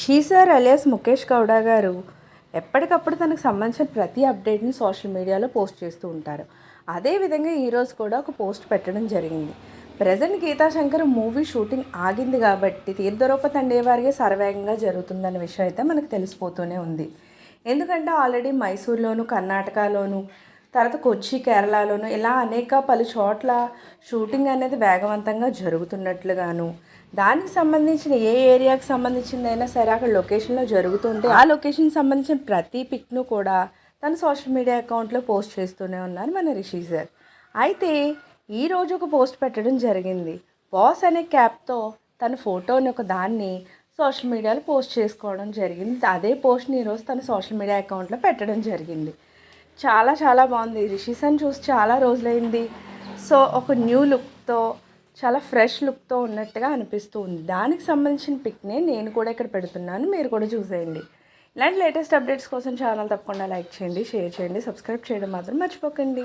Rishi sir alias Mukesh Gowda గారు ఎప్పటికప్పుడు తనకు సంబంధించిన ప్రతి అప్డేట్ని సోషల్ మీడియాలో పోస్ట్ చేస్తూ ఉంటారు. అదేవిధంగా ఈరోజు కూడా ఒక పోస్ట్ పెట్టడం జరిగింది. ప్రజెంట్ గీతాశంకర్ మూవీ షూటింగ్ ఆగింది కాబట్టి తీర్థరూప తండేవారిగా సర్వేగంగా జరుగుతుందన్న విషయం అయితే మనకు తెలిసిపోతూనే ఉంది. ఎందుకంటే ఆల్రెడీ మైసూర్లోను కర్ణాటకలోను తర్వాత కొచ్చి కేరళలోను ఇలా అనేక పలు చోట్ల షూటింగ్ అనేది వేగవంతంగా జరుగుతున్నట్లుగాను. దానికి సంబంధించిన ఏ ఏరియాకి సంబంధించిందైనా సరే అక్కడ లొకేషన్లో జరుగుతుంటే ఆ లొకేషన్కి సంబంధించిన ప్రతి పిక్ను కూడా తన సోషల్ మీడియా అకౌంట్లో పోస్ట్ చేస్తూనే ఉన్నారు మన రిషి సార్. అయితే ఈరోజు ఒక పోస్ట్ పెట్టడం జరిగింది. బాస్ అనే క్యాప్తో తన ఫోటోని ఒక దాన్ని సోషల్ మీడియాలో పోస్ట్ చేసుకోవడం జరిగింది. అదే పోస్ట్ని ఈరోజు తన సోషల్ మీడియా అకౌంట్లో పెట్టడం జరిగింది. చాలా చాలా బాగుంది. రిషిసన్ చూసి చాలా రోజులైంది. సో ఒక న్యూ లుక్తో చాలా ఫ్రెష్ లుక్తో ఉన్నట్టుగా అనిపిస్తూ ఉంది. దానికి సంబంధించిన పిక్నే నేను కూడా ఇక్కడ పెడుతున్నాను. మీరు కూడా చూసేయండి. ఇలాంటి లేటెస్ట్ అప్డేట్స్ కోసం ఛానల్ తప్పకుండా లైక్ చేయండి షేర్ చేయండి సబ్స్క్రైబ్ చేయడం మాత్రం మర్చిపోకండి.